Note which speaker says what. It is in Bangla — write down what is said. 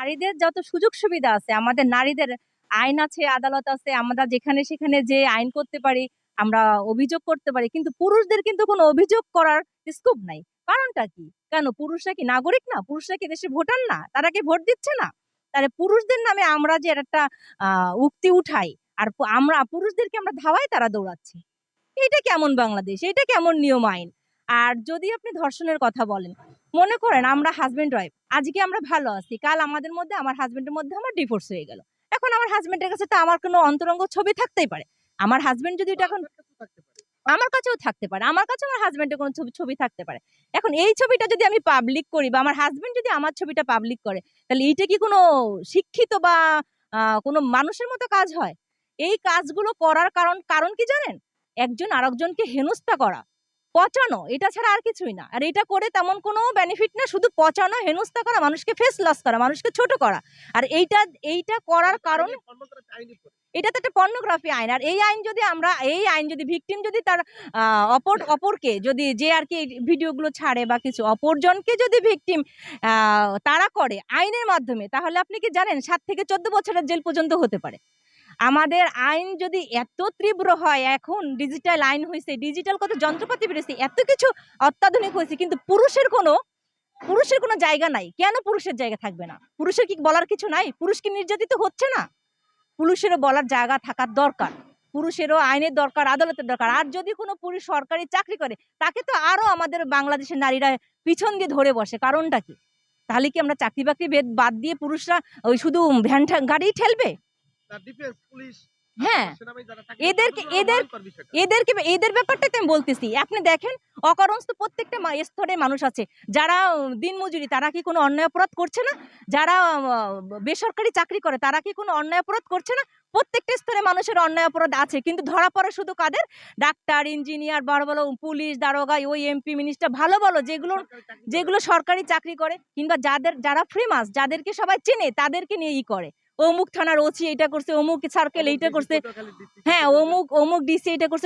Speaker 1: নারীদের যত সুযোগ সুবিধা আছে, আমাদের নারীদের আইন আছে, আদালত আছে, আমরা যেখানে সেখানে যে আইন করতে পারি, আমরা অভিযোগ করতে পারি, কিন্তু পুরুষদের কিন্তু কোনো অভিযোগ করার স্কোপ নাই। কারণটা কি? কেন? পুরুষরা কি নাগরিক না? পুরুষরা কি দেশে ভোটার না? তারা কি ভোট দিচ্ছে না? তাহলে পুরুষদের নামে আমরা যে একটা উক্তি উঠাই, আর আমরা, পুরুষদেরকে আমরা ধাওয়াই তারা দৌড়াচ্ছে। এটা কেমন বাংলাদেশ? এটা কেমন নিয়ম আইন? আর যদি আপনি ধর্ষণের কথা বলেন মনে করেন আমরা হাজবেন্ড ওয়াইফ আজকে আমরা ভালো আছি কাল আমাদের মধ্যে আমার হাজবেন্ডের মধ্যে আমার ডিভোর্স হয়ে গেল। এখন আমার হাজবেন্ডের কাছে তো আমার কোনো অন্তরঙ্গ ছবি থাকতেই পারে। আমার হাজবেন্ড যদি এটা এখন আমার কাছেও থাকতে পারে। আমার কাছে আমার হাজবেন্ডের কোনো ছবি ছবি থাকতে পারে। এখন এই ছবিটা যদি আমি পাবলিক করি বা আমার হাজবেন্ড যদি আমার ছবিটা পাবলিক করে তাহলে এইটা কি কোনো শিক্ষিত বা কোনো মানুষের মতো কাজ হয়? এই কাজগুলো করার কারণ কারণ কি জানেন? একজন আরেকজনকে হেনস্থা করা। পচানো, এটা ছাড়া আর কিছুই না। আর এটা করে তেমন কোনো বেনিফিট না, শুধু পচানো, হেনস্থা করা, মানুষকে ফেস লস করা, মানুষকে ছোট করা। আর এইটা এইটা করার কারণ এটা তো একটা পর্নোগ্রাফি আইন। আর এই আইন যদি আমরা, এই আইন যদি ভিকটিম যদি তার অপর, অপরকে যদি যে আর কি ভিডিওগুলো ছাড়ে বা কিছু, অপরজনকে যদি ভিকটিম তারা করে আইনের মাধ্যমে, তাহলে আপনি কি জানেন, সাত থেকে চোদ্দ বছরের জেল পর্যন্ত হতে পারে। আমাদের আইন যদি এত তীব্র হয়, এখন ডিজিটাল আইন হয়েছে ডিজিটাল কত যন্ত্রপাতি বেড়েছে এত কিছু অত্যাধুনিক হয়েছে কিন্তু পুরুষের কোনো পুরুষের কোনো জায়গা নাই। কেন পুরুষের জায়গা থাকবে না? পুরুষের কি বলার কিছু নাই? পুরুষ কি নির্যাতিত হচ্ছে না? পুরুষেরও বলার জায়গা থাকার দরকার। পুরুষেরও আইনের দরকার, আদালতের দরকার। আর যদি কোনো পুরুষ সরকারি চাকরি করে, তাকে তো আরও আমাদের বাংলাদেশের নারীরা পিছন দিয়ে ধরে বসে। কারণটা কি? তাহলে কি আমরা চাকরি বাকরি বাদ দিয়ে পুরুষরা ওই শুধু ভ্যান গাড়িই ঠেলবে? হ্যাঁ। এদেরকে- এদের- এদেরকে এদের ব্যাপারটাই তো আমি বলতেছি। আপনি দেখেন অকারণ তো প্রত্যেকটা স্তরে মানুষ আছে। যারা দিনমজুরি তারা কি কোনো অন্যায় অপরাধ করছে না? যারা বেসরকারি চাকরি করে তারা কি কোনো অন্যায় অপরাধ করছে না? প্রত্যেকটা স্তরে মানুষের অন্যায় অপরাধ আছে। কিন্তু ধরা পড়ে শুধু কাদের? ডাক্তার ইঞ্জিনিয়ার বড় বড় পুলিশ দারোগা ওই এমপি মিনিস্টার ভালো ভালো যেগুলো যেগুলো সরকারি চাকরি করে কিংবা যাদের যারা ফ্রিমাস যাদেরকে সবাই চেনে তাদেরকে নিয়ে ই করে। অমুক থানার ওসি এটা করছে অমুক সার্কেল এইটা করছে। হ্যাঁ অমুক অমুক ডিসি এটা করছে।